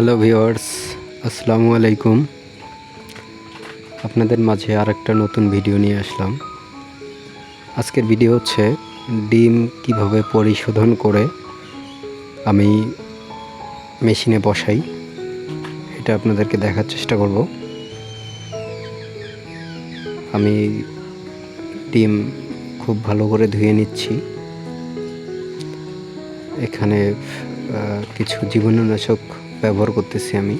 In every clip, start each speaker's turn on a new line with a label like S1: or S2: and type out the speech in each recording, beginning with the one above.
S1: Hello viewers আসসালামু আলাইকুম আপনাদের মাঝে আরেকটা নতুন ভিডিও নিয়ে আসলাম। আজকের ভিডিও হচ্ছে ডিম কীভাবে পরিশোধন করে আমি মেশিনে বসাই, এটা আপনাদেরকে দেখার চেষ্টা করব। আমি ডিম খুব ভালো করে ধুয়ে নিচ্ছি। এখানে কিছু জীবাণুনাশক ব্যবহার করতেছি আমি।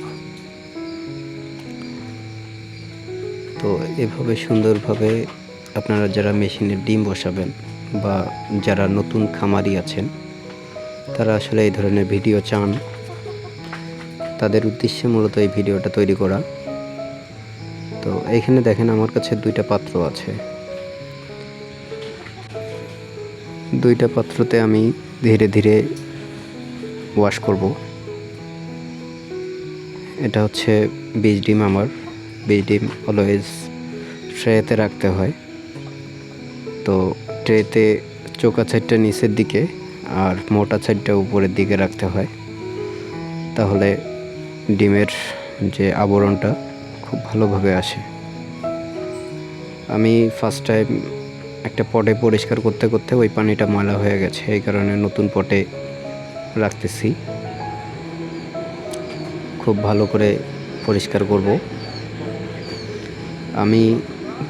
S1: তো এভাবে সুন্দরভাবে আপনারা যারা মেশিনে ডিম বসাবেন বা যারা নতুন খামারি আছেন, তারা আসলে এই ধরনের ভিডিও চান। তাদের উদ্দেশ্যে মূলত এই ভিডিওটা তৈরি করা। তো এইখানে দেখেন আমার কাছে দুইটা পাত্র আছে। দুইটা পাত্রতে আমি ধীরে ধীরে ওয়াশ করব। এটা হচ্ছে বীজ ডিম আমার। বীজ ডিম অলওয়েজ ট্রেতে রাখতে হয়। তো ট্রেতে চোকা সাইডটা নিচের দিকে আর মোটা সাইডটা উপরের দিকে রাখতে হয়। তাহলে ডিমের যে আবরণটা খুব ভালোভাবে আসে। আমি ফার্স্ট টাইম একটা পটে পরিষ্কার করতে করতে ওই পানিটা ময়লা হয়ে গেছে, এই কারণে নতুন পটে রাখতেছি। খুব ভালো করে পরিষ্কার করব। আমি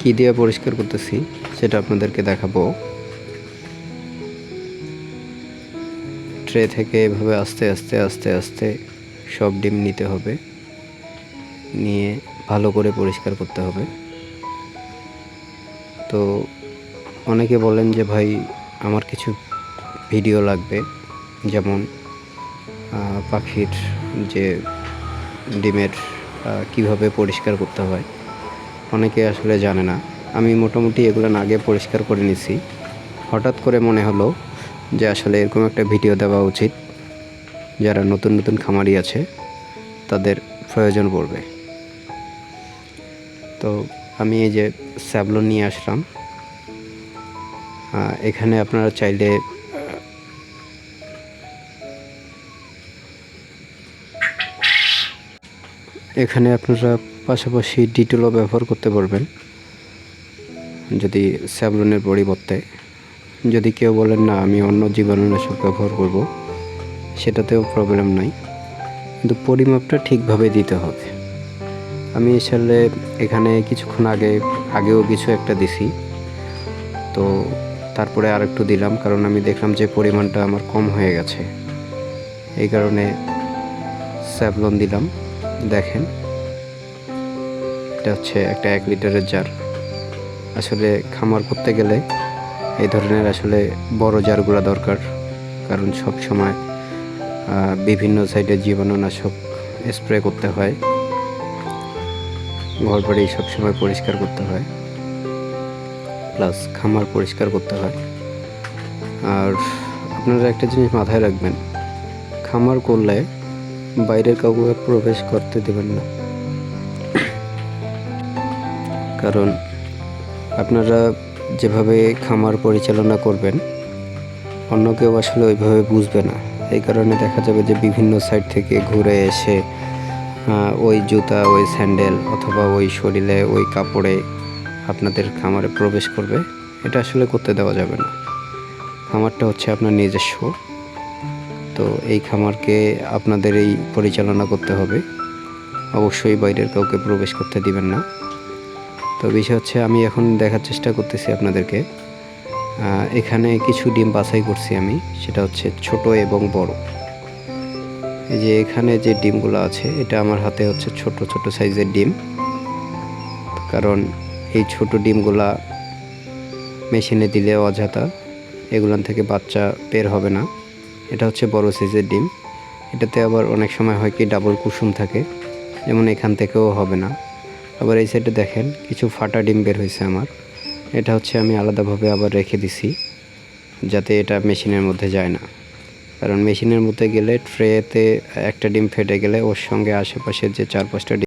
S1: কি দিয়ে পরিষ্কার করতেছি সেটা আপনাদেরকে দেখাবো। ট্রে থেকে এভাবে আস্তে আস্তে আস্তে আস্তে সব ডিম নিতে হবে। নিয়ে ভালো করে পরিষ্কার করতে হবে। তো অনেকে বলেন যে, ভাই, আমার কিছু ভিডিও লাগবে। যেমন পাখির যে ডিমের কীভাবে পরিষ্কার করতে হয়, অনেকে আসলে জানে না। আমি মোটামুটি এগুলো আগে পরিষ্কার করে নিছি। হঠাৎ করে মনে হলো যে আসলে এরকম একটা ভিডিও দেওয়া উচিত। যারা নতুন নতুন খামারি আছে, তাদের প্রয়োজন পড়বে। তো আমি এই যে স্যাবলন নিয়ে আসলাম। এখানে আপনারা চাইলে এখানে আপনারা পাশাপাশি ডিটেলও ব্যবহার করতে পারবেন। যদি স্যাবলনের পরিবর্তে। যদি কেউ বলেন, না, আমি অন্য জীবাণুনাশক ব্যবহার করব, সেটাতেও প্রবলেম নাই। কিন্তু পরিমাপটা ঠিকভাবে দিতে হবে। আমি আসলে এখানে কিছুক্ষণ আগে, আগেও কিছু একটা দিছি। তো তারপরে আরেকটু দিলাম, কারণ আমি দেখলাম যে পরিমাণটা আমার কম হয়ে গেছে। এই কারণে স্যাভলন দিলাম। দেখেন। এটা হচ্ছে একটা এক লিটারের জার। আসলে খামার করতে গেলে এই ধরনের আসলে বড় জারগুলো দরকার। কারণ সব সময় বিভিন্ন সাইডে জীবাণুনাশক স্প্রে করতে হয়। ঘর বাড়ি সবসময় পরিষ্কার করতে হয়। প্লাস খামার পরিষ্কার করতে হয়। আর আপনারা একটা জিনিস মাথায় রাখবেন, খামার করলে বাইরের কাউকে প্রবেশ করতে দেবেন না। কারণ আপনারা যেভাবে খামার পরিচালনা করবেন, অন্য কেউ আসলে ওইভাবে বুঝবে না। এই কারণে দেখা যাবে যে বিভিন্ন সাইড থেকে ঘুরে এসে ওই জুতা, ওই স্যান্ডেল অথবা ওই শরীরে, ওই কাপড়ে আপনাদের খামারে প্রবেশ করবে। এটা আসলে করতে দেওয়া যাবে না। খামারটা হচ্ছে আপনার নিজস্ব। তো এই খামারকে আপনাদের এই পরিচালনা করতে হবে। অবশ্যই বাইরের কাউকে প্রবেশ করতে দিবেন না। তো বিষয় হচ্ছে, আমি এখন দেখার চেষ্টা করতেছি আপনাদেরকে। এখানে কিছু ডিম বাছাই করছি আমি, সেটা হচ্ছে ছোট এবং বড়। এই যে এখানে যে ডিমগুলো আছে, এটা আমার হাতে হচ্ছে ছোট ছোট সাইজের ডিম। কারণ এই ছোট ডিমগুলা মেশিনে দিলে অযথা এগুলান থেকে বাচ্চা বের হবে না। এটা হচ্ছে বড় সাইজের ডিম। এটাতে আবার অনেক সময় হয় কি ডাবল কুসুম থাকে, যেমন এখান থেকেও হবে না। আবার এই সাইডে দেখেন, কিছু ফাটা ডিম বের হয়েছে আমার। এটা হচ্ছে আমি আলাদাভাবে আবার রেখে দিছি, যাতে এটা মেশিনের মধ্যে যায় না। কারণ মেশিনের মধ্যে গেলে ট্রেতে একটা ডিম ফেটে গেলে ওর সঙ্গে আশেপাশের যে চার পাঁচটা